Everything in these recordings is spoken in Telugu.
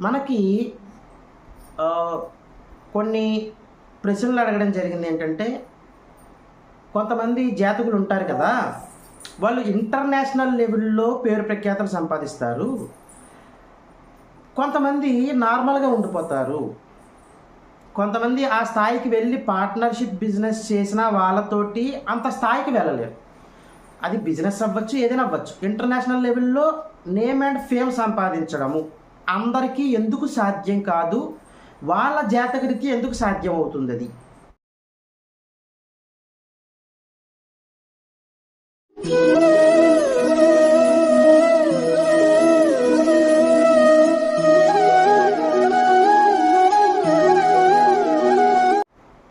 మనకి కొన్ని ప్రశ్నలు అడగడం జరిగింది ఏంటంటే కొంతమంది జాతకులు ఉంటారు కదా వాళ్ళు ఇంటర్నేషనల్ లెవెల్లో పేరు ప్రఖ్యాతలు సంపాదిస్తారు. కొంతమంది నార్మల్గా ఉండిపోతారు. కొంతమంది ఆ స్థాయికి వెళ్ళి పార్ట్నర్షిప్ బిజినెస్ చేసిన వాళ్ళతోటి అంత స్థాయికి వెళ్ళలేరు. అది బిజినెస్ అవ్వచ్చు ఏదైనా అవ్వచ్చు. ఇంటర్నేషనల్ లెవెల్లో నేమ్ అండ్ ఫేమ్ సంపాదించడము. అందరికీ ఎందుకు సాధ్యం కాదు? వాళ్ళ జాతకుడికి ఎందుకు సాధ్యం అవుతుంది అది?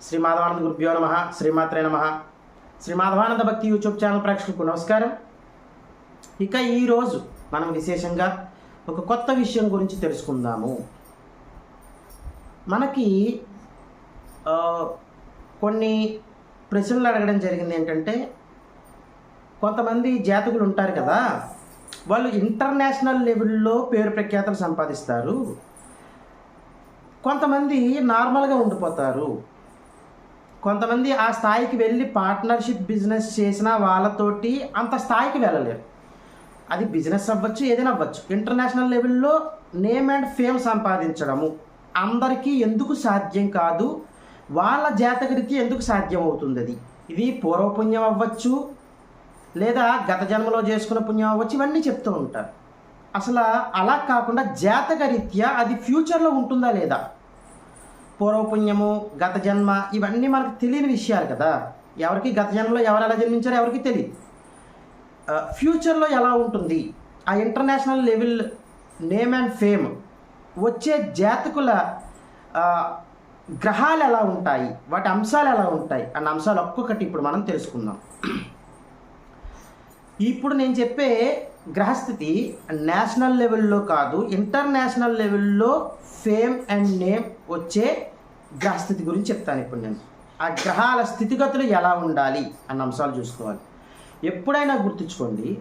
శ్రీ మాధవానంద గురుభ్యో నమ. శ్రీమాత్రే నమ. శ్రీ మాధవానంద భక్తి యూట్యూబ్ ఛానల్ ప్రేక్షకులకు నమస్కారం. ఇక ఈరోజు మనం విశేషంగా ఒక కొత్త విషయం గురించి తెలుసుకుందాము. మనకి కొన్ని ప్రశ్నలు అడగడం జరిగింది ఏంటంటే కొంతమంది జాతకులు ఉంటారు కదా వాళ్ళు ఇంటర్నేషనల్ లెవెల్లో పేరు ప్రఖ్యాతలు సంపాదిస్తారు. కొంతమంది నార్మల్గా ఉండిపోతారు. కొంతమంది ఆ స్థాయికి వెళ్ళి పార్ట్నర్షిప్ బిజినెస్ చేసిన వాళ్ళతోటి అంత స్థాయికి వెళ్ళలేరు. అది బిజినెస్ అవ్వచ్చు ఏదైనా అవ్వచ్చు. ఇంటర్నేషనల్ లెవెల్లో నేమ్ అండ్ ఫేమ్ సంపాదించడము అందరికీ ఎందుకు సాధ్యం కాదు వాళ్ళ జాతకుడికి ఎందుకు సాధ్యం అవుతుంది అది. ఇది పూర్వపుణ్యం అవ్వచ్చు లేదా గత జన్మలో చేసుకున్న పుణ్యం అవ్వచ్చు ఇవన్నీ చెప్తూ ఉంటారు. అసలు అలా కాకుండా జాతకరీత్యా అది ఫ్యూచర్లో ఉంటుందా లేదా? పూర్వపుణ్యము గత జన్మ ఇవన్నీ మనకు తెలియని విషయాలు కదా. ఎవరికి గత జన్మలో ఎవరు ఎలా జన్మించారో ఎవరికి తెలియదు ఫ్యూచర్లో ఎలా ఉంటుంది? ఆ international level name and fame వచ్చే జాతకుల గ్రహాలు ఎలా ఉంటాయి? వాటి అంశాలు ఎలా ఉంటాయి? అన్న అంశాలు ఒక్కొక్కటి ఇప్పుడు మనం తెలుసుకుందాం. ఇప్పుడు నేను చెప్పే గ్రహస్థితి నేషనల్ లెవెల్లో కాదు ఇంటర్నేషనల్ లెవెల్లో ఫేమ్ అండ్ నేమ్ వచ్చే గ్రహస్థితి గురించి చెప్తాను ఇప్పుడు నేను. ఆ గ్రహాల స్థితిగతులు ఎలా ఉండాలి? అన్న అంశాలు చూసుకోవాలి. ఎప్పుడైనా గుర్తుంచుకోండి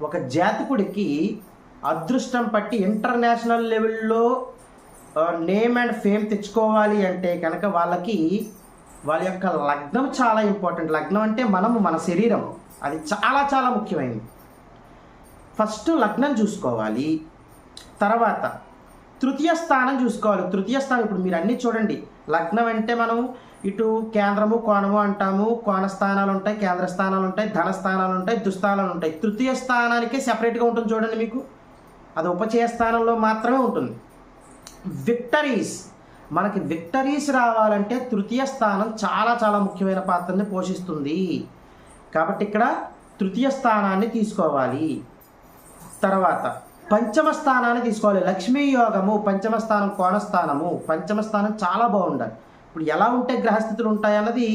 ఒక జాతకుడికి అదృష్టం పట్టి ఇంటర్నేషనల్ లెవెల్లో నేమ్ అండ్ ఫేమ్ తెచ్చుకోవాలి అంటే కనుక వాళ్ళకి వాళ్ళ యొక్క లగ్నం చాలా ఇంపార్టెంట్. లగ్నం అంటే మనము మన శరీరం. అది చాలా చాలా ముఖ్యమైనది. ఫస్ట్ లగ్నం చూసుకోవాలి తర్వాత తృతీయ స్థానం చూసుకోవాలి. తృతీయ స్థానం ఇప్పుడు మీరు అన్నీ చూడండి. లగ్నం అంటే మనం ఇటు కేంద్రము కోణము అంటాము. కోణ స్థానాలు ఉంటాయి కేంద్ర స్థానాలు ఉంటాయి ధన స్థానాలు ఉంటాయి దుస్థానాలు ఉంటాయి తృతీయ స్థానానికి సెపరేట్గా ఉంటుంది చూడండి మీకు. అది ఉపచయ స్థానంలో మాత్రమే ఉంటుంది. విక్టరీస్ మనకి విక్టరీస్ రావాలంటే తృతీయ స్థానం చాలా చాలా ముఖ్యమైన పాత్రని పోషిస్తుంది. కాబట్టి ఇక్కడ తృతీయ స్థానాన్ని తీసుకోవాలి. తర్వాత పంచమ స్థానాన్ని తీసుకోవాలి. లక్ష్మీ యోగము పంచమ స్థానం కోణస్థానము పంచమ స్థానం చాలా బాగుండాలి. ఇప్పుడు ఎలా ఉంటే గ్రహస్థితులు ఉంటాయన్నది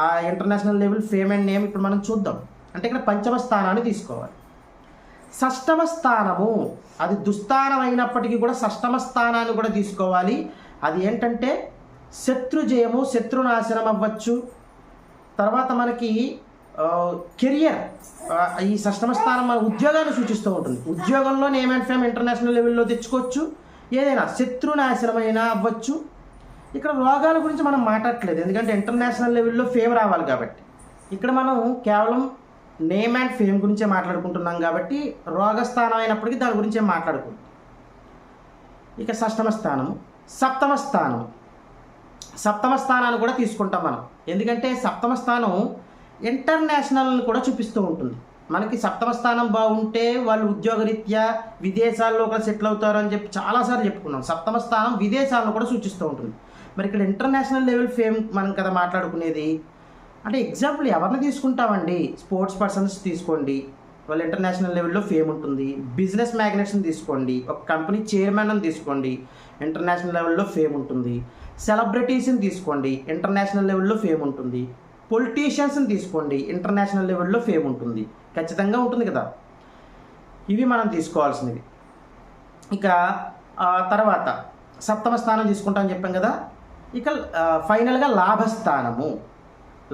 ఆ international level fame and name ఇప్పుడు మనం చూద్దాం. అంటే ఇక్కడ పంచమ స్థానాన్ని తీసుకోవాలి. షష్టమ స్థానము అది దుస్థానం అయినప్పటికీ కూడా షష్టమ స్థానాన్ని కూడా తీసుకోవాలి. అది ఏంటంటే శత్రుజయము శత్రునాశనం అవ్వచ్చు. తర్వాత మనకి కెరియర్ ఈ షష్టమ స్థానం మన ఉద్యోగాన్ని సూచిస్తూ ఉంటుంది. ఉద్యోగంలో నేమ్ అండ్ ఫేమ్ ఇంటర్నేషనల్ లెవెల్లో తెచ్చుకోవచ్చు. ఏదైనా శత్రునాశనమైనా అవ్వచ్చు. ఇక్కడ రోగాల గురించి మనం మాట్లాడట్లేదు. ఎందుకంటే ఇంటర్నేషనల్ లెవెల్లో ఫేమ్ రావాలి కాబట్టి. ఇక్కడ మనం కేవలం నేమ్ అండ్ ఫేమ్ గురించే మాట్లాడుకుంటున్నాం కాబట్టి రోగస్థానం అయినప్పటికీ దాని గురించే మాట్లాడుకుంటాం ఇక షష్టమ స్థానం సప్తమ స్థానం సప్తమ స్థానాన్ని కూడా తీసుకుంటాం మనం. ఎందుకంటే సప్తమ స్థానం ఇంటర్నేషనల్ని కూడా చూపిస్తూ ఉంటుంది. మనకి సప్తమ స్థానం బాగుంటే వాళ్ళు ఉద్యోగరీత్యా విదేశాల్లో కూడా సెటిల్ అవుతారు అని చెప్పి చాలాసార్లు చెప్పుకున్నాం. సప్తమ స్థానం విదేశాలను కూడా సూచిస్తూ ఉంటుంది. మరి ఇక్కడ ఇంటర్నేషనల్ లెవెల్ ఫేమ్ మనం కదా మాట్లాడుకునేది. అంటే ఎగ్జాంపుల్ ఎవరిని తీసుకుంటామండి? స్పోర్ట్స్ పర్సన్స్ తీసుకోండి. వాళ్ళు ఇంటర్నేషనల్ లెవెల్లో ఫేమ్ ఉంటుంది. బిజినెస్ మ్యాగ్నెట్స్ని తీసుకోండి. ఒక కంపెనీ చైర్మన్ని తీసుకోండి. ఇంటర్నేషనల్ లెవెల్లో ఫేమ్ ఉంటుంది. సెలబ్రిటీస్ని తీసుకోండి. ఇంటర్నేషనల్ లెవెల్లో ఫేమ్ ఉంటుంది. పొలిటీషియన్స్ని తీసుకోండి. ఇంటర్నేషనల్ లెవెల్లో ఫేమ్ ఉంటుంది. ఖచ్చితంగా ఉంటుంది కదా? ఇవి మనం తీసుకోవాల్సినవి. ఇక ఆ, తర్వాత సప్తమ స్థానం తీసుకుంటామని చెప్పాం కదా? ఇక ఫైనల్గా లాభస్థానము.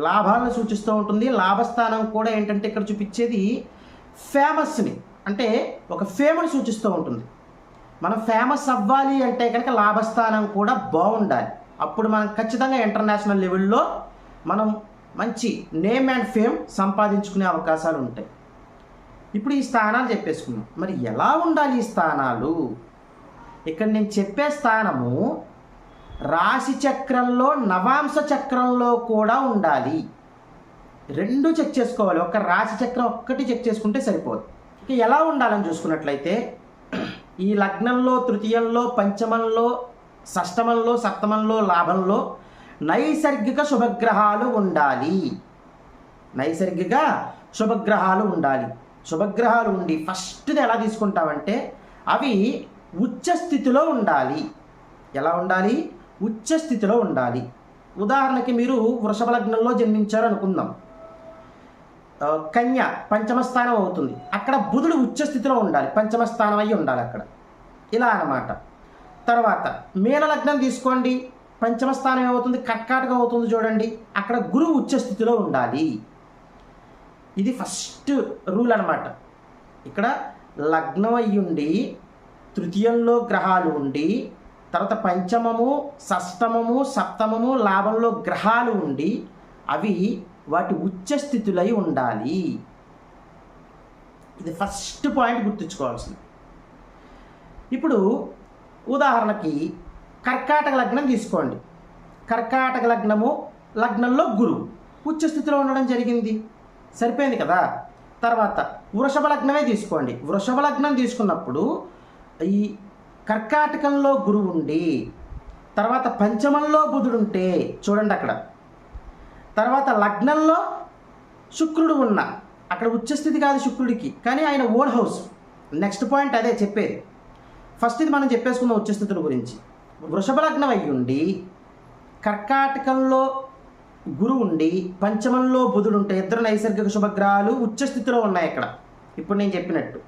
లాభాలను సూచిస్తూ ఉంటుంది. లాభస్థానం కూడా ఏంటంటే ఇక్కడ చూపించేది ఫేమస్ని అంటే ఒక ఫేమ్ని సూచిస్తూ ఉంటుంది. మనం ఫేమస్ అవ్వాలి అంటే కనుక లాభస్థానం కూడా బాగుండాలి. అప్పుడు మనం ఖచ్చితంగా ఇంటర్నేషనల్ లెవెల్లో మనం మంచి నేమ్ అండ్ ఫేమ్ సంపాదించుకునే అవకాశాలు ఉంటాయి. ఇప్పుడు ఈ స్థానాలు చెప్పేసుకున్నాం మరి ఎలా ఉండాలి ఈ స్థానాలు? ఇక్కడ నేను చెప్పే స్థానము రాశి చక్రంలో నవాంశ చక్రంలో కూడా ఉండాలి. రెండు చెక్ చేసుకోవాలి. ఒక రాశి చక్రం ఒక్కటి చెక్ చేసుకుంటే సరిపోదు. ఇక ఎలా ఉండాలని చూసుకున్నట్లయితే ఈ లగ్నంలో తృతీయంలో పంచమంలో షష్టమంలో సప్తమంలో లాభంలో నైసర్గిక శుభగ్రహాలు ఉండాలి. నైసర్గిక శుభగ్రహాలు ఉండాలి. శుభగ్రహాలు ఉండి ఫస్ట్ది ఎలా తీసుకుంటామంటే అవి ఉచ్చ స్థితిలో ఉండాలి. ఎలా ఉండాలి? ఉచ్చ స్థితిలో ఉండాలి. ఉదాహరణకి మీరు వృషభ లగ్నంలో జన్మించారు అనుకుందాం కన్య పంచమ స్థానం అవుతుంది. అక్కడ బుధుడు ఉచ్చ స్థితిలో ఉండాలి. పంచమ స్థానం అయి ఉండాలి అక్కడ. ఇలా అన్నమాట. తర్వాత మీన లగ్నం తీసుకోండి. పంచమ స్థానం ఏమవుతుంది? కర్కాటక అవుతుంది చూడండి. అక్కడ గురువు ఉచ్చ స్థితిలో ఉండాలి. ఇది ఫస్ట్ రూల్ అన్నమాట. ఇక్కడ లగ్నం అయ్యుండి ఉండి తృతీయంలో గ్రహాలు ఉండి తర్వాత పంచమము షష్టమము సప్తమము లాభంలో గ్రహాలు ఉండి అవి వాటి ఉచ్చస్థితులై ఉండాలి. ఇది ఫస్ట్ పాయింట్ గుర్తుంచుకోవాల్సింది. ఇప్పుడు ఉదాహరణకి కర్కాటక లగ్నం తీసుకోండి. కర్కాటక లగ్నము లగ్నంలో గురువు ఉచ్చస్థితిలో ఉండడం జరిగింది. సరిపోయింది కదా? తర్వాత వృషభ లగ్నమే తీసుకోండి. వృషభ లగ్నం తీసుకున్నప్పుడు ఈ కర్కాటకంలో గురువు ఉండి తర్వాత పంచమంలో బుధుడు ఉంటే చూడండి అక్కడ. తర్వాత లగ్నంలో శుక్రుడు ఉన్న అక్కడ ఉచ్చస్థితి కాదు శుక్రుడికి కానీ ఆయన ఓన్ హౌస్. నెక్స్ట్ పాయింట్ అదే చెప్పేది. ఫస్ట్ ఇది మనం చెప్పేసుకుందాం ఉచ్చస్థితుల గురించి. వృషభ లగ్నం అయ్యి ఉండి కర్కాటకంలో గురు ఉండి పంచమంలో బుధుడు ఉంటే ఇద్దరు నైసర్గిక శుభగ్రహాలు ఉచ్చస్థితిలో ఉన్నాయి ఇక్కడ ఇప్పుడు నేను చెప్పినట్టు.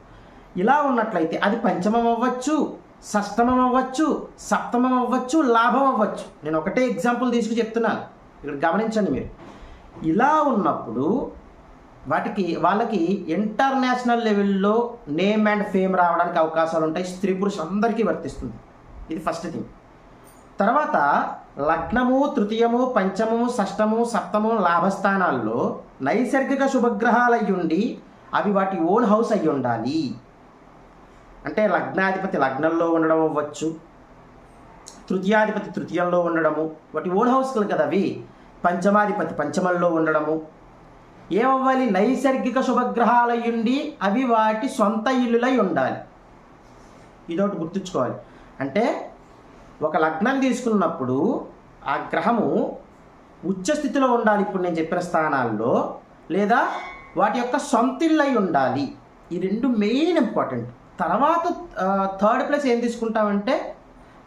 ఇలా ఉన్నట్లయితే అది పంచమం అవ్వచ్చు షష్టమం అవ్వచ్చు సప్తమం అవ్వచ్చు లాభం అవ్వచ్చు నేను ఒకటే ఎగ్జాంపుల్ తీసుకు చెప్తున్నాను ఇక్కడ గమనించండి మీరు. ఇలా ఉన్నప్పుడు వాటికి వాళ్ళకి ఇంటర్నేషనల్ లెవెల్లో నేమ్ అండ్ ఫేమ్ రావడానికి అవకాశాలు ఉంటాయి. స్త్రీ పురుష అందరికీ వర్తిస్తుంది. ఇది ఫస్ట్ థింగ్ తర్వాత లగ్నము తృతీయము పంచమము షష్టము సప్తము లాభస్థానాల్లో నైసర్గిక శుభగ్రహాలు అయ్యుండి ఉండి అవి వాటి ఓన్ హౌస్ అయ్యి ఉండాలి అంటే లగ్నాధిపతి లగ్నంలో ఉండడం అవ్వచ్చు తృతీయాధిపతి తృతీయంలో ఉండడము వాటి ఓన్ హౌస్లు కదా అవి పంచమాధిపతి పంచమంలో ఉండడము. ఏమవ్వాలి? నైసర్గిక శుభగ్రహాలయ్యుండి అవి వాటి సొంత ఇల్లులై ఉండాలి. ఇదొకటి గుర్తుంచుకోవాలి. అంటే ఒక లగ్నం తీసుకున్నప్పుడు ఆ గ్రహము ఉచ్చస్థితిలో ఉండాలి ఇప్పుడు నేను చెప్పిన స్థానాల్లో లేదా వాటి యొక్క సొంత ఇల్లు ఉండాలి. ఈ రెండు మెయిన్ ఇంపార్టెంట్ తర్వాత థర్డ్ ప్లేస్ ఏం తీసుకుంటామంటే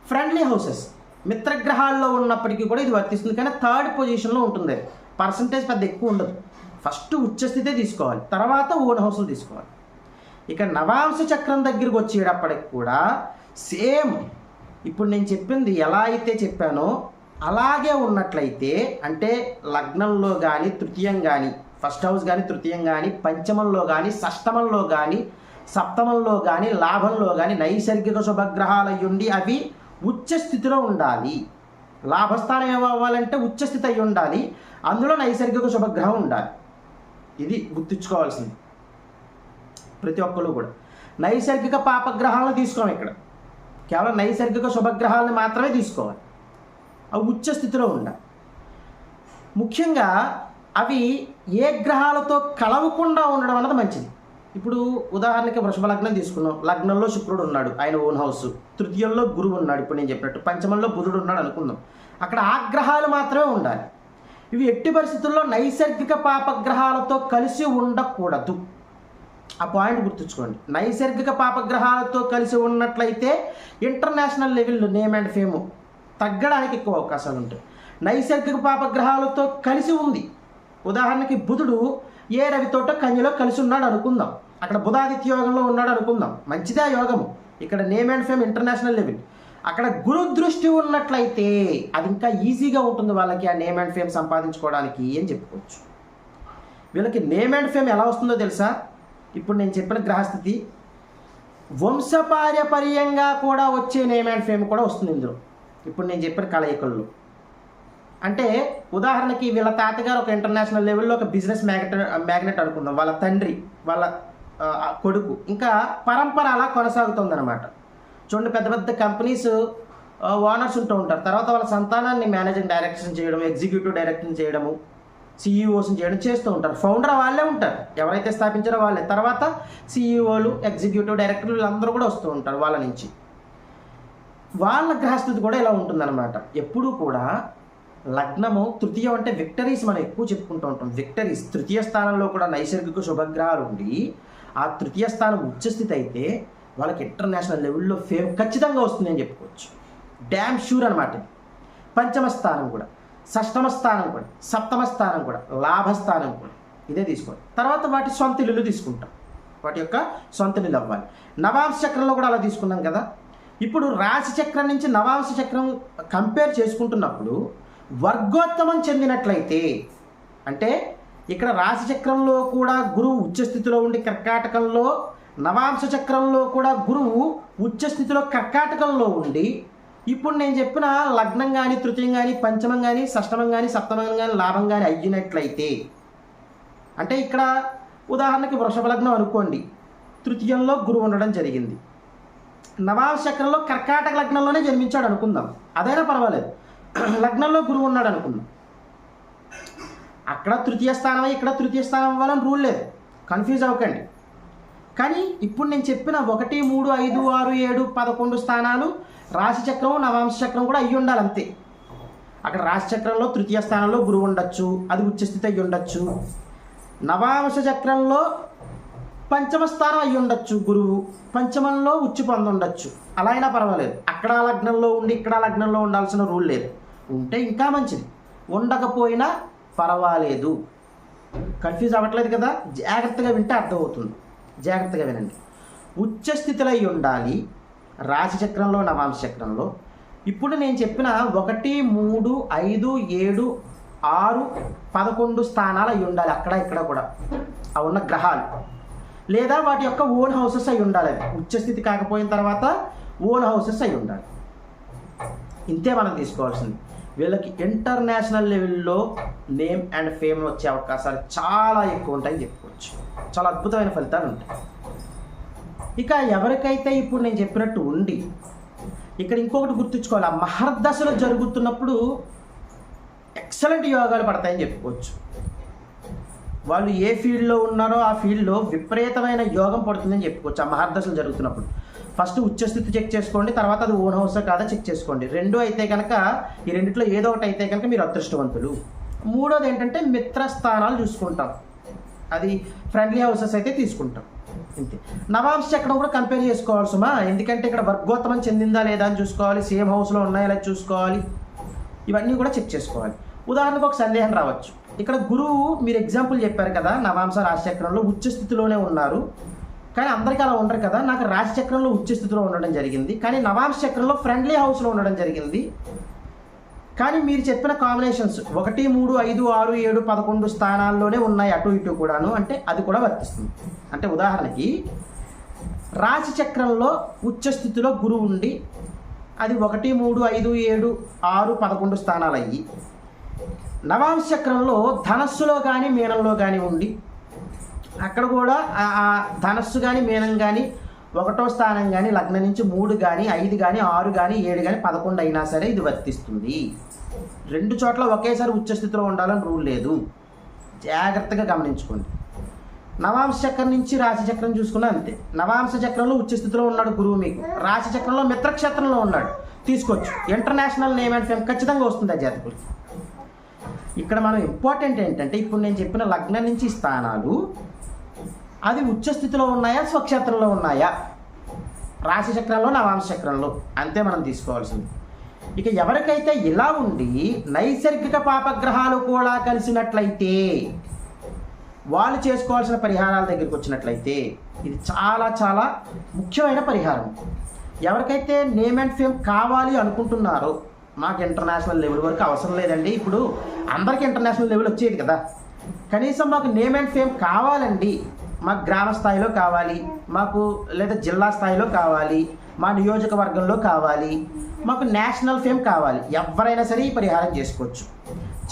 ఫ్రెండ్లీ హౌసెస్ మిత్రగ్రహాల్లో ఉన్నప్పటికీ కూడా ఇది వర్తిస్తుంది. కానీ థర్డ్ పొజిషన్లో ఉంటుంది. పర్సంటేజ్ పెద్ద ఎక్కువ ఉండదు. ఫస్ట్ ఉచ్చస్థితే తీసుకోవాలి. తర్వాత ఓన్ హౌస్లు తీసుకోవాలి. ఇక నవాంశ చక్రం దగ్గరికి వచ్చేటప్పటికి కూడా సేమ్ ఇప్పుడు నేను చెప్పింది ఎలా అయితే చెప్పానో అలాగే ఉన్నట్లయితే అంటే లగ్నంలో కానీ తృతీయం కానీ ఫస్ట్ హౌస్ కానీ తృతీయం కానీ పంచమంలో కానీ షష్టమంలో కానీ సప్తమంలో కానీ లాభంలో కానీ నైసర్గిక శుభగ్రహాలు అయ్యుండి అవి ఉచ్చ స్థితిలో ఉండాలి. లాభస్థానం ఏమవ్వాలంటే ఉచ్చస్థితి అయి ఉండాలి. అందులో నైసర్గిక శుభగ్రహం ఉండాలి. ఇది గుర్తుంచుకోవాల్సింది. ప్రతి ఒక్కరు కూడా. నైసర్గిక పాపగ్రహాలను తీసుకోం ఇక్కడ. కేవలం నైసర్గిక శుభగ్రహాలను మాత్రమే తీసుకోవాలి. అవి ఉచ్చ స్థితిలో ఉండాలి. ముఖ్యంగా అవి ఏ గ్రహాలతో కలవకుండా ఉండడం అన్నది మంచిది. ఇప్పుడు ఉదాహరణకి వృషభ లగ్నం తీసుకున్నాం. లగ్నంలో శుక్రుడు ఉన్నాడు ఆయన ఓన్ హౌస్. తృతీయంలో గురువు ఉన్నాడు ఇప్పుడు నేను చెప్పినట్టు. పంచమంలో బుధుడు ఉన్నాడు అనుకుందాం. అక్కడ ఆగ్రహాలు మాత్రమే ఉండాలి. ఇవి ఎట్టి పరిస్థితుల్లో నైసర్గిక పాపగ్రహాలతో కలిసి ఉండకూడదు. ఆ పాయింట్ గుర్తుంచుకోండి. నైసర్గిక పాపగ్రహాలతో కలిసి ఉన్నట్లయితే ఇంటర్నేషనల్ లెవెల్లో నేమ్ అండ్ ఫేమ్ తగ్గడానికి ఎక్కువ అవకాశాలు ఉంటాయి. నైసర్గిక పాపగ్రహాలతో కలిసి ఉంది. ఉదాహరణకి బుధుడు ఏ రవితోట కన్యలో కలిసి ఉన్నాడు అనుకుందాం. అక్కడ బుధాదిత్య యోగంలో ఉన్నాడు అనుకుందాం. మంచిదే ఆ యోగము. ఇక్కడ name and fame international level. అక్కడ గురు దృష్టి ఉన్నట్లయితే అది ఇంకా ఈజీగా ఉంటుంది వాళ్ళకి ఆ నేమ్ అండ్ ఫేమ్ సంపాదించుకోవడానికి అని చెప్పుకోవచ్చు. వీళ్ళకి నేమ్ అండ్ ఫేమ్ ఎలా వస్తుందో తెలుసా? ఇప్పుడు నేను చెప్పిన గ్రహస్థితి. వంశపార్యపర్యంగా కూడా వచ్చే నేమ్ అండ్ ఫేమ్ కూడా వస్తుంది ఇందులో. ఇప్పుడు నేను చెప్పిన కలయికల్లో. అంటే ఉదాహరణకి వీళ్ళ తాతగారు ఒక ఇంటర్నేషనల్ లెవెల్లో ఒక బిజినెస్ మ్యాగ్నెట్ మ్యాగ్నెట్ అనుకుందాం. వాళ్ళ తండ్రి వాళ్ళ కొడుకు. ఇంకా పరంపర అలా కొనసాగుతుందన్నమాట. చూడండి పెద్ద పెద్ద కంపెనీస్ ఓనర్స్ ఉంటూ ఉంటారు. తర్వాత వాళ్ళ సంతానాన్ని మేనేజింగ్ డైరెక్షన్ చేయడం ఎగ్జిక్యూటివ్ డైరెక్షన్ చేయడము సీఈఓస్ని చేయడం చేస్తూ ఉంటారు. ఫౌండర్ వాళ్ళే ఉంటారు. ఎవరైతే స్థాపించారో వాళ్ళే. తర్వాత సిఈఓలు ఎగ్జిక్యూటివ్ డైరెక్టర్లు అందరూ కూడా వస్తూ ఉంటారు వాళ్ళ నుంచి. వాళ్ళ గ్రహస్థితి కూడా ఇలా ఉంటుందన్నమాట. ఎప్పుడూ కూడా లగ్నము తృతీయం అంటే విక్టరీస్ మనం ఎక్కువ చెప్పుకుంటూ ఉంటాం. విక్టరీస్ తృతీయ స్థానంలో కూడా నైసర్గిక శుభగ్రహాలు ఉండి ఆ తృతీయ స్థానం ఉచ్చస్థితి అయితే వాళ్ళకి ఇంటర్నేషనల్ లెవెల్లో ఫేమ్ ఖచ్చితంగా వస్తుంది అని చెప్పుకోవచ్చు డ్యామ్ షూర్ అనమాట పంచమ స్థానం కూడా షష్టమ స్థానం కూడా సప్తమ స్థానం కూడా లాభస్థానం కూడా ఇదే తీసుకోవాలి. తర్వాత వాటి సొంత ఇల్లు తీసుకుంటాం. వాటి యొక్క సొంత ఇల్లు అవ్వాలి. నవాంశ చక్రంలో కూడా అలా తీసుకున్నాం కదా. ఇప్పుడు రాశి చక్రం నుంచి నవాంశ చక్రం కంపేర్ చేసుకుంటున్నప్పుడు వర్గోత్తమం చెందినట్లయితే అంటే ఇక్కడ రాశి చక్రంలో కూడా గురువు ఉచ్చస్థితిలో ఉండి కర్కాటకంలో నవాంశ చక్రంలో కూడా గురువు ఉచ్చస్థితిలో కర్కాటకంలో ఉండి ఇప్పుడు నేను చెప్పిన లగ్నం కానీ తృతీయం కానీ పంచమం కానీ షష్టమం కానీ సప్తమం కానీ లాభం కానీ అయ్యినట్లయితే అంటే ఇక్కడ ఉదాహరణకి వృషభ లగ్నం అనుకోండి తృతీయంలో గురువు ఉండడం జరిగింది. నవాంశ చక్రంలో కర్కాటక లగ్నంలోనే జన్మించాడు అనుకుందాం. అదైనా పర్వాలేదు. లగ్నంలో గురువు ఉన్నాడు అనుకుందాం. అక్కడ తృతీయ స్థానం ఇక్కడ తృతీయ స్థానం ఇవ్వాలని రూల్ లేదు. కన్ఫ్యూజ్ అవ్వకండి. కానీ ఇప్పుడు నేను చెప్పిన ఒకటి మూడు ఐదు ఆరు ఏడు పదకొండు స్థానాలు రాశి చక్రం నవాంశ చక్రం కూడా అయ్యి ఉండాలి అంతే అక్కడ రాశి చక్రంలో తృతీయ స్థానంలో గురువు ఉండొచ్చు అది ఉచ్చస్థితి అయ్యి ఉండొచ్చు. నవాంశ చక్రంలో పంచమ స్థానం అయ్యి ఉండొచ్చు గురువు పంచమంలో ఉచ్చు పొంది ఉండొచ్చు. అలా అయినా పర్వాలేదు. అక్కడ లగ్నంలో ఉండి ఇక్కడ లగ్నంలో ఉండాల్సిన రూల్ లేదు. ఉంటే ఇంకా మంచిది. ఉండకపోయినా పర్వాలేదు. కన్ఫ్యూజ్ అవ్వట్లేదు కదా? జాగ్రత్తగా వింటే అర్థమవుతుంది. జాగ్రత్తగా వినండి. ఉచ్చ స్థితిలో ఉండాలి. రాశిచక్రంలో నవాంశచక్రంలో చక్రంలో. ఇప్పుడు నేను చెప్పిన ఒకటి మూడు ఐదు ఏడు ఆరు పదకొండు స్థానాలు అయి ఉండాలి. అక్కడ ఇక్కడ కూడా. ఆ ఉన్న గ్రహాలు. లేదా వాటి యొక్క ఓన్ హౌసెస్ అయి ఉండాలి. అవి ఉచ్చస్థితి కాకపోయిన తర్వాత ఓన్ హౌసెస్ అయి ఉండాలి. ఇంతే మనం తీసుకోవాల్సింది. వీళ్ళకి ఇంటర్నేషనల్ లెవెల్లో నేమ్ అండ్ ఫేమ్ వచ్చే అవకాశాలు చాలా ఎక్కువ ఉంటాయని చెప్పుకోవచ్చు. చాలా అద్భుతమైన ఫలితాలు ఉంటాయి. ఇక ఎవరికైతే ఇప్పుడు నేను చెప్పినట్టు ఉండి ఇక్కడ ఇంకొకటి గుర్తుంచుకోవాలి? ఆ మహర్దశలు జరుగుతున్నప్పుడు ఎక్సలెంట్ యోగాలు పడతాయని చెప్పుకోవచ్చు. వాళ్ళు ఏ ఫీల్డ్లో ఉన్నారో ఆ ఫీల్డ్లో విపరీతమైన యోగం పడుతుందని చెప్పుకోవచ్చు. ఆ మహర్దశలు జరుగుతున్నప్పుడు. ఫస్ట్ ఉచ్చస్థితి చెక్ చేసుకోండి తర్వాత అది ఓన్ హౌస్ కాదా చెక్ చేసుకోండి. రెండు అయితే కనుక ఈ రెండిట్లో ఏదో ఒకటి అయితే కనుక మీరు అదృష్టవంతులు. మూడోది ఏంటంటే మిత్ర స్థానాలు చూసుకుంటాం. అది ఫ్రెండ్లీ హౌసెస్ అయితే తీసుకుంటాం. అంతే నవాంశ చక్రం కూడా కంపేర్ చేసుకోవాలి సుమా. ఎందుకంటే ఇక్కడ వర్గోత్తమం చెందిందా లేదా అని చూసుకోవాలి సేమ్ హౌస్లో ఉన్నాయా లేదా చూసుకోవాలి. ఇవన్నీ కూడా చెక్ చేసుకోవాలి. ఉదాహరణకు ఒక సందేహం రావచ్చు. ఇక్కడ గురువు మీరు ఎగ్జాంపుల్ చెప్పారు కదా నవాంస రాశిచక్రంలో ఉచ్చ స్థితిలోనే ఉన్నారు. కానీ అందరికీ అలా ఉండరు కదా. నాకు రాశిచక్రంలో ఉచ్చ స్థితిలో ఉండడం జరిగింది. కానీ నవాంశ చక్రంలో ఫ్రెండ్లీ హౌస్లో ఉండడం జరిగింది. కానీ మీరు చెప్పిన కాంబినేషన్స్ ఒకటి మూడు ఐదు ఆరు ఏడు పదకొండు స్థానాల్లోనే ఉన్నాయి అటు ఇటు కూడాను. అంటే అది కూడా వర్తిస్తుంది. అంటే ఉదాహరణకి రాశి చక్రంలో స్థితిలో గురువు ఉండి అది ఒకటి మూడు ఐదు ఏడు ఆరు పదకొండు స్థానాలు అయ్యి నవాంశ చక్రంలో ధనస్సులో కానీ మీనంలో కానీ ఉండి అక్కడ కూడా ధనస్సు కానీ మీనం కానీ ఒకటో స్థానం కానీ లగ్నం నుంచి మూడు కానీ ఐదు కానీ ఆరు కానీ ఏడు కానీ పదకొండు అయినా సరే ఇది వర్తిస్తుంది. రెండు చోట్ల ఒకేసారి ఉచ్చస్థితిలో ఉండాలని రూల్ లేదు. జాగ్రత్తగా గమనించుకోండి. నవాంశ చక్రం నుంచి రాశి చక్రం చూసుకున్నా అంతే. నవాంశ చక్రంలో ఉచ్చస్థితిలో ఉన్నాడు గురువు మీకు. రాశి చక్రంలో మిత్రక్షేత్రంలో ఉన్నాడు. తీసుకోవచ్చు. ఇంటర్నేషనల్ నేమ్ అండ్ ఫేమ్ ఖచ్చితంగా వస్తుంది ఆ జాతకులకి ఇక్కడ మనం ఇంపార్టెంట్ ఏంటంటే ఇప్పుడు నేను చెప్పిన లగ్నం నుంచి స్థానాలు అది ఉచ్చస్థితిలో ఉన్నాయా స్వక్షేత్రంలో ఉన్నాయా? రాశి చక్రంలో నవాంశ చక్రంలో. అంతే మనం తీసుకోవాల్సింది. ఇక ఎవరికైతే ఇలా ఉండి నైసర్గిక పాపగ్రహాలు కూడా కలిసినట్లయితే వాళ్ళు చేసుకోవాల్సిన పరిహారాల దగ్గరికి వచ్చినట్లయితే ఇది చాలా చాలా ముఖ్యమైన పరిహారం. ఎవరికైతే నేమ్ అండ్ ఫేమ్ కావాలి అనుకుంటున్నారో మాకు ఇంటర్నేషనల్ లెవెల్ వరకు అవసరం లేదండి. ఇప్పుడు అందరికీ ఇంటర్నేషనల్ లెవెల్ వచ్చేది కదా. కనీసం మాకు నేమ్ అండ్ ఫేమ్ కావాలండి మాకు గ్రామ స్థాయిలో కావాలి మాకు లేదా జిల్లా స్థాయిలో కావాలి మా నియోజకవర్గంలో కావాలి మాకు నేషనల్ ఫేమ్ కావాలి. ఎవరైనా సరే ఈ పరిహారం చేసుకోవచ్చు.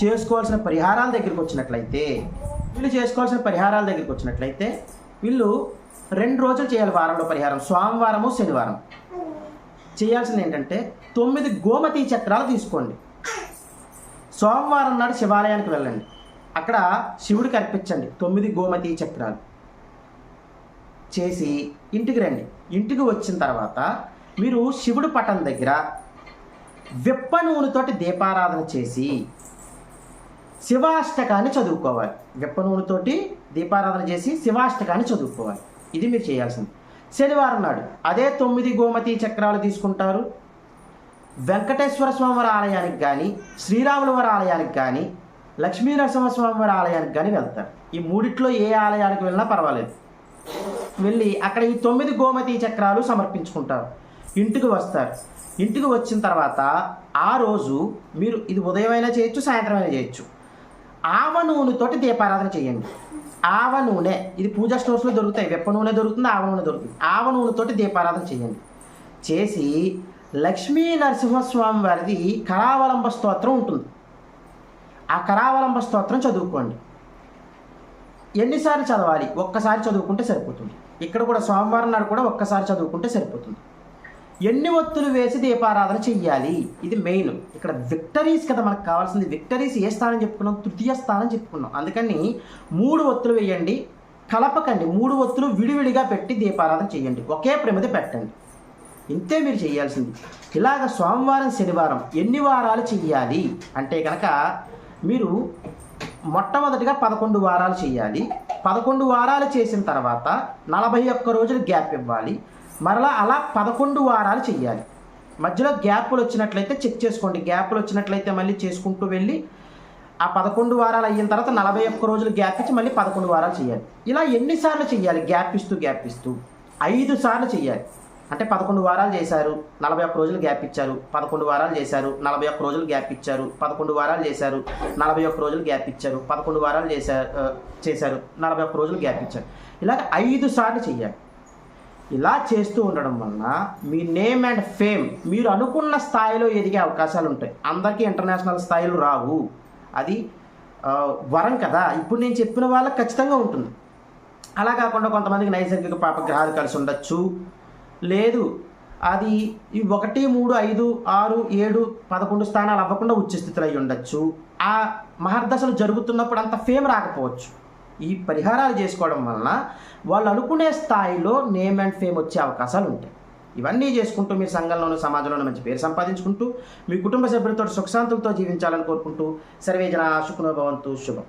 చేసుకోవాల్సిన పరిహారాల దగ్గరికి వచ్చినట్లయితే వీళ్ళు చేసుకోవాల్సిన పరిహారాల దగ్గరికి వచ్చినట్లయితే వీళ్ళు రెండు రోజులు చేయాలి వారంలో పరిహారం సోమవారము శనివారం. చేయాల్సింది ఏంటంటే తొమ్మిది గోమతి చక్రాలు తీసుకోండి. సోమవారం నాడు శివాలయానికి వెళ్ళండి. అక్కడ శివుడికి అర్పించండి తొమ్మిది గోమతి చక్రాలు. చేసి ఇంటికి రండి. ఇంటికి వచ్చిన తర్వాత మీరు శివుడు పటం దగ్గర విప్ప నూనెతోటి దీపారాధన చేసి శివాష్టకాన్ని చదువుకోవాలి. విప్ప నూనెతోటి దీపారాధన చేసి శివాష్టకాన్ని చదువుకోవాలి. ఇది మీరు చేయాల్సింది. శనివారం నాడు అదే తొమ్మిది గోమతి చక్రాలు తీసుకుంటారు. వెంకటేశ్వర స్వామివారి ఆలయానికి కానీ శ్రీరాముల వారి ఆలయానికి కానీ లక్ష్మీ నరసింహస్వామి వారి ఆలయానికి కానీ వెళ్తారు. ఈ మూడిట్లో ఏ ఆలయానికి వెళ్ళినా పర్వాలేదు. వెళ్ళి అక్కడ ఈ తొమ్మిది గోమతి చక్రాలు సమర్పించుకుంటారు. ఇంటికి వస్తారు. ఇంటికి వచ్చిన తర్వాత ఆ రోజు మీరు ఇది ఉదయమైనా చేయొచ్చు సాయంత్రం అయినా చేయొచ్చు. ఆవ నూనెతోటి దీపారాధన చేయండి. ఆవ నూనె ఇది పూజా స్టోర్స్లో దొరుకుతాయి వెప్ప నూనె దొరుకుతుంది ఆవ నూనె దొరుకుతుంది. ఆవ నూనెతోటి దీపారాధన చేయండి. చేసి లక్ష్మీ నరసింహస్వామి వారిది కరావలంబ స్తోత్రం ఉంటుంది. ఆ కరావలంబ స్తోత్రం చదువుకోండి. ఎన్నిసార్లు చదవాలి? ఒక్కసారి చదువుకుంటే సరిపోతుంది. ఇక్కడ కూడా సోమవారం నాడు కూడా ఒక్కసారి చదువుకుంటే సరిపోతుంది. ఎన్ని ఒత్తులు వేసి దీపారాధన చెయ్యాలి? ఇది మెయిన్. ఇక్కడ విక్టరీస్ కదా మనకు కావాల్సింది. విక్టరీస్ ఏ స్థానం చెప్పుకున్నాం? తృతీయ స్థానం చెప్పుకున్నాం. అందుకని మూడు ఒత్తులు వేయండి కలపకండి. మూడు ఒత్తులు విడివిడిగా పెట్టి దీపారాధన చేయండి ఒకే ప్రమిద పెట్టండి. ఇంతే మీరు చేయాల్సింది ఇలాగ సోమవారం శనివారం ఎన్ని వారాలు చెయ్యాలి? అంటే కనుక మీరు మొట్టమొదటిగా పదకొండు వారాలు చేయాలి పదకొండు వారాలు చేసిన తర్వాత నలభై ఒక్క రోజులు గ్యాప్ ఇవ్వాలి. మరలా అలా పదకొండు వారాలు చేయాలి మధ్యలో గ్యాప్లు వచ్చినట్లయితే చెక్ చేసుకోండి. గ్యాప్లు వచ్చినట్లయితే మళ్ళీ చేసుకుంటూ వెళ్ళి ఆ పదకొండు వారాలు అయిన తర్వాత నలభై ఒక్క రోజులు గ్యాప్ ఇచ్చి మళ్ళీ పదకొండు వారాలు చేయాలి ఇలా ఎన్నిసార్లు చేయాలి గ్యాప్ ఇస్తూ గ్యాప్ ఇస్తూ. ఐదు సార్లు చేయాలి అంటే పదకొండు వారాలు చేశారు నలభై ఒక్క రోజులు గ్యాప్ ఇచ్చారు. పదకొండు వారాలు చేశారు నలభై ఒక్క రోజులు గ్యాప్ ఇచ్చారు. పదకొండు వారాలు చేశారు నలభై ఒక్క రోజులు గ్యాప్ ఇచ్చారు. పదకొండు వారాలు చేశారు చేశారు నలభై ఒక్క రోజులు గ్యాప్ ఇచ్చారు. ఇలాగ ఐదు సార్లు చేయాలి ఇలా చేస్తూ ఉండడం వలన మీ నేమ్ అండ్ ఫేమ్ మీరు అనుకున్న స్థాయిలో ఎదిగే అవకాశాలు ఉంటాయి. అందరికీ ఇంటర్నేషనల్ స్థాయిలు రావు. అది వరం కదా. ఇప్పుడు నేను చెప్పిన వాళ్ళకి ఖచ్చితంగా ఉంటుంది. అలా కాకుండా కొంతమందికి నైసర్గిక పాపగ్రహాలు కలిసి ఉండొచ్చు. లేదు. అది ఈ ఒకటి మూడు ఐదు ఆరు ఏడు పదకొండు స్థానాలు అవ్వకుండా ఉచ్చ స్థితిలో అయి ఉండొచ్చు. ఆ మహర్దశలు జరుగుతున్నప్పుడు అంత ఫేమ్ రాకపోవచ్చు. ఈ పరిహారాలు చేసుకోవడం వలన వాళ్ళు అనుకునే స్థాయిలో నేమ్ అండ్ ఫేమ్ వచ్చే అవకాశాలు ఉంటాయి. ఇవన్నీ చేసుకుంటూ మీ సంఘంలోనూ సమాజంలోనూ మంచి పేరు సంపాదించుకుంటూ మీ కుటుంబ సభ్యులతో సుఖశాంతులతో జీవించాలని కోరుకుంటూ సర్వేజన సుఖనోభవంతు శుభం.